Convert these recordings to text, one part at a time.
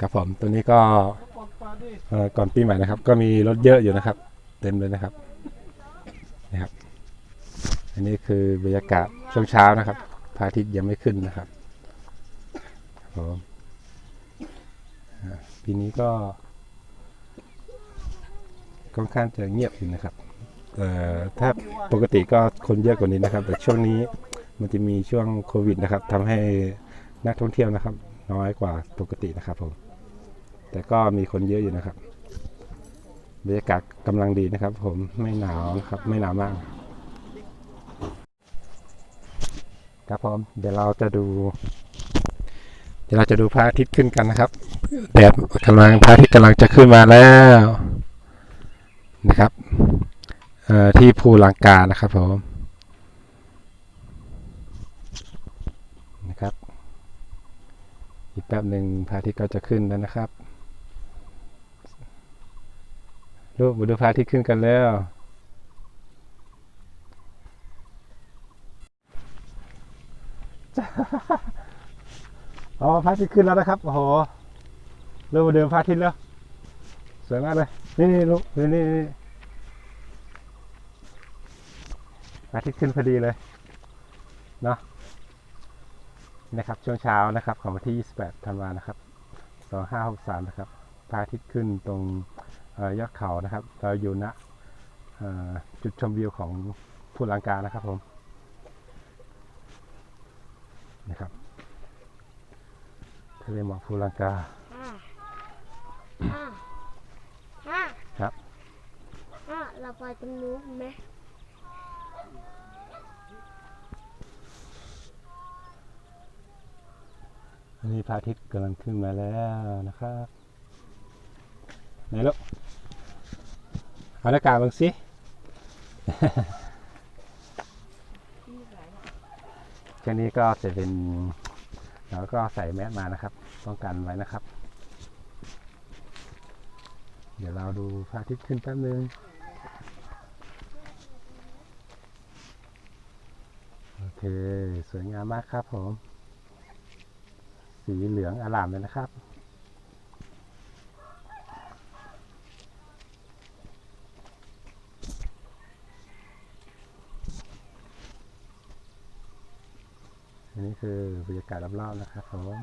ครับผมตัวนี้ก็เอ่อก่อนปีใหม่นะครับ ก็มีรถเยอะอยู่นะครับ เต็มเลยนะครับนะครับ อันนี้คือบรรยากาศช่วงเช้านะครับพระอาทิตย์ยังไม่ขึ้นนะครับครับผมอ่าปีนี้ก็ค่อนข้างจะเงียบอยู่นะครับเอ่อถ้าปกติก็คนเยอะกว่านี้นะครับ แต่ช่วงนี้มันจะมีช่วงโควิดนะครับทำให้นักท่องเที่ยวนะครับ น้อยกว่าปกตินะครับผม แต่ก็มีคนเยอะอยู่นะครับบรรยากาศกำลังดีนะครับ ผมไม่หนาวนะครับไม่หนาวมาก ครับผมเดี๋ยวเราจะดู เดี๋ยวเราจะดูพระอาทิตย์ขึ้นกันนะครับแดดกำลังพระอาทิตย์กำลังจะขึ้นมาแล้วนะครับเอ่อที่ภูลังกานะครับผมนะครับ อีกแป๊บหนึ่งพระอาทิตย์ก็จะขึ้นแล้วนะครับ รูปมาดูพระอาทิตย์ขึ้นกันแล้ว อ๋อพระอาทิตย์ขึ้นแล้วนะครับ โอ้โหเริ่มมาเดินพระอาทิตย์แล้ว สวยมากเลย นี่นี่ลูกนี่นี่นี่พระอาทิตย์ขึ้นพอดีเลย เนาะนะครับ ช่วงเช้านะครับ ของวันที่ 28 ธันวานะครับ 2563 นะครับพระอาทิตย์ขึ้นตรง ยอดเขานะครับ เราอยู่ณเอ่อจุดชมวิวของภูลังกานะครับผมนะครับทะเลหมอกภูลังกาห้าห้าห้าครับห้าเราไปตรงนู้นไหมอันนี้พระอาทิตย์กำลังขึ้นมาแล้วนะครับไหนลูก เอาหน้ากากบ้างสิช่นี้ก็จะเป็นเราก็ใส่แมสมานะครับ ป้องกันไว้นะครับ เดี๋ยวเราดูพระอาทิตย์ขึ้นแป๊บนึงโอเค สวยงามมากครับผม สีเหลืองอลามเลยนะครับ อันนี้คือบรรยากาศรอบๆนะครับผม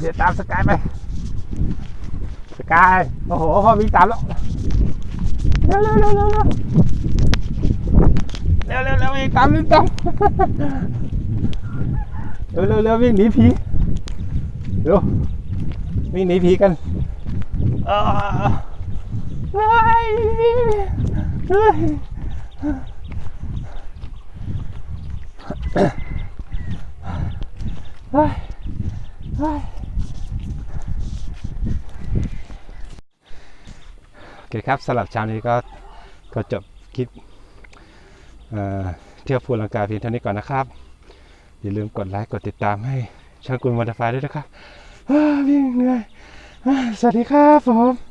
เดี๋ยวตามสกายไป สกาย โอ้โหพอวิ่ตามแล้ว เร็วเร็วเร็วเร็วเร็วเร็วเร็ววิ่งตามวิ่งตามเร็วเร็วเร็ววิ่งหนีผีเร็ว วิ่งหนีผีกันเฮ้ยเฮ้ยเฮ้ยเฮ้ยโอเคครับสำหรับเช้านี้ก็ก็จบคลิปเอ่อเที่ยวภูลังกาเพียงเท่านี้ก่อนนะครับ อย่าลืมกดไลค์กดติดตามให้ช่างกุลวันไฟด้วยนะครับ วิ่งเหนื่อยสวัสดีครับผม